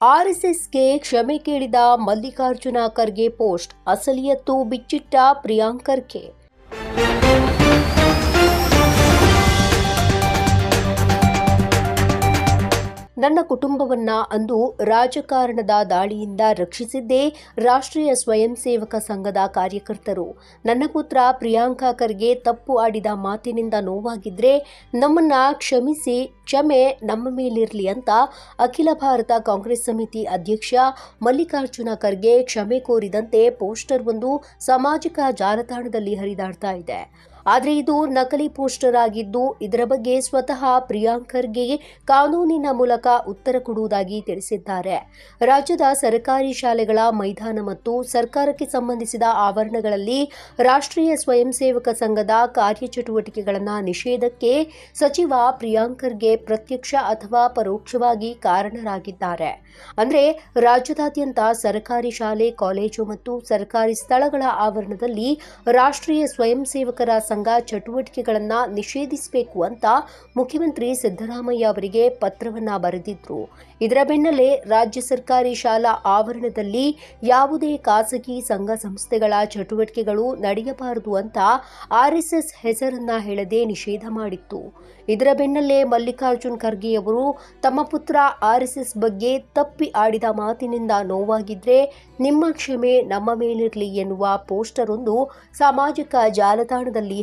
ಆರ್ಎಸ್ಎಸ್ಗೆ ಕ್ಷಮೆ ಕೇಳಿದ ಮಲ್ಲಿಕಾರ್ಜುನ ಖರ್ಗೆ ಪೋಸ್ಟ್ ಅಸಲಿಯತ್ತು ಬಿಚ್ಚಿಟ್ಟ ಪ್ರಿಯಾಂಕ್ ನನ್ನ ಕುಟುಂಬವನ್ನ ಅಂದು ರಾಜಕಾರಣದ ದಾಳಿಯಿಂದ ರಕ್ಷಿಸಿದ್ದೇ ರಾಷ್ಟ್ರೀಯ ಸ್ವಯಂ ಸೇವಕ ಸಂಘದ ಕಾರ್ಯಕರ್ತರು. ನನ್ನ ಪುತ್ರ ಪ್ರಿಯಾಂಕಾ ಖರ್ಗೆ ತಪ್ಪು ಆಡಿದ ಮಾತಿನಿಂದ ನೋವಾಗಿದ್ರೆ ನಮ್ಮನ್ನ ಕ್ಷಮಿಸಿ, ಕ್ಷಮೆ ನಮ್ಮ ಮೇಲಿರಲಿ ಅಂತ ಅಖಿಲ ಭಾರತ ಕಾಂಗ್ರೆಸ್ ಸಮಿತಿ ಅಧ್ಯಕ್ಷ ಮಲ್ಲಿಕಾರ್ಜುನ ಖರ್ಗೆ ಕ್ಷಮೆ ಕೋರಿದಂತೆ ಪೋಸ್ಟರ್ ಒಂದು ಸಾಮಾಜಿಕ ಜಾಲತಾಣದಲ್ಲಿ ಹರಿದಾಡ್ತಾ ಇದೆ. ಆದರೆ ಇದು ನಕಲಿ ಪೋಸ್ಟರ್ ಆಗಿದ್ದು ಇದರ ಬಗ್ಗೆ ಸ್ವತಃ ಪ್ರಿಯಾಂಕರ್ಗೆ ಕಾನೂನಿನ ಮೂಲಕ ಉತ್ತರ ಕೊಡುವುದಾಗಿ ತಿಳಿಸಿದ್ದಾರೆ. ರಾಜ್ಯದ ಸರ್ಕಾರಿ ಶಾಲೆಗಳ ಮೈದಾನ ಮತ್ತು ಸರ್ಕಾರಕ್ಕೆ ಸಂಬಂಧಿಸಿದ ಆವರಣಗಳಲ್ಲಿ ರಾಷ್ಟ್ರೀಯ ಸ್ವಯಂ ಸೇವಕ ಸಂಘದ ಕಾರ್ಯಚಟುವಟಿಕೆಗಳನ್ನು ನಿಷೇಧಕ್ಕೆ ಸಚಿವ ಪ್ರಿಯಾಂಕರ್ಗೆ ಪ್ರತ್ಯಕ್ಷ ಅಥವಾ ಪರೋಕ್ಷವಾಗಿ ಕಾರಣರಾಗಿದ್ದಾರೆ. ಅಂದರೆ ರಾಜ್ಯದಾದ್ಯಂತ ಸರ್ಕಾರಿ ಶಾಲೆ, ಕಾಲೇಜು ಮತ್ತು ಸರ್ಕಾರಿ ಸ್ಥಳಗಳ ಆವರಣದಲ್ಲಿ ರಾಷ್ಟ್ರೀಯ ಸ್ವಯಂ ಸೇವಕರ ಚಟುವಟಿಕೆಗಳನ್ನ ನಿಷೇಧಿಸಬೇಕು ಅಂತ ಮುಖ್ಯಮಂತ್ರಿ ಸಿದ್ದರಾಮಯ್ಯ ಅವರಿಗೆ ಪತ್ರವನ್ನ ಬರೆದಿದ್ರು. ಇದರ ಬೆನ್ನಲ್ಲೇ ರಾಜ್ಯ ಸರ್ಕಾರಿ ಶಾಲಾ ಆವರಣದಲ್ಲಿ ಯಾವುದೇ ಖಾಸಗಿ ಸಂಘ ಸಂಸ್ಥೆಗಳ ಚಟುವಟಿಕೆಗಳು ನಡೆಯಬಾರದು ಅಂತ ಆರ್ಎಸ್ಎಸ್ ಹೆಸರನ್ನ ಹೇಳದೆ ನಿಷೇಧ ಮಾಡಿತ್ತು. ಇದರ ಬೆನ್ನಲ್ಲೇ ಮಲ್ಲಿಕಾರ್ಜುನ್ ಖರ್ಗೆ ಅವರು ತಮ್ಮ ಪುತ್ರ ಆರ್ಎಸ್ಎಸ್ ಬಗ್ಗೆ ತಪ್ಪಿ ಆಡಿದ ಮಾತಿನಿಂದ ನೋವಾಗಿದ್ರೆ ನಿಮ್ಮ ಕ್ಷಮೆ ನಮ್ಮ ಮೇಲಿರಲಿ ಎನ್ನುವ ಪೋಸ್ಟರ್ ಒಂದು ಸಾಮಾಜಿಕ ಜಾಲತಾಣದಲ್ಲಿ